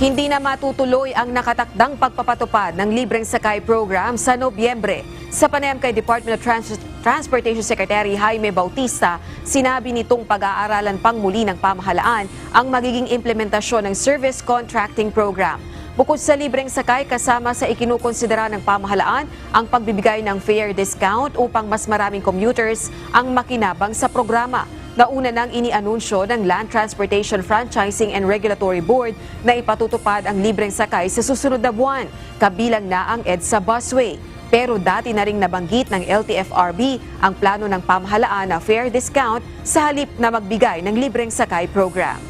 Hindi na matutuloy ang nakatakdang pagpapatupad ng libreng sakay program sa Nobyembre. Sa panayam kay Department of Trans- Transportation Secretary Jaime Bautista, sinabi nitong pag-aaralan pang muli ng pamahalaan ang magiging implementasyon ng Service Contracting Program. Bukod sa libreng sakay, kasama sa ikinukonsidera ng pamahalaan ang pagbibigay ng fare discount upang mas maraming commuters ang makinabang sa programa. Nauna nang inianunsyo ng Land Transportation Franchising and Regulatory Board na ipatutupad ang libreng sakay sa susunod na buwan, kabilang na ang EDSA busway. Pero dati na ring nabanggit ng LTFRB ang plano ng pamahalaan na fare discount sa halip na magbigay ng libreng sakay program.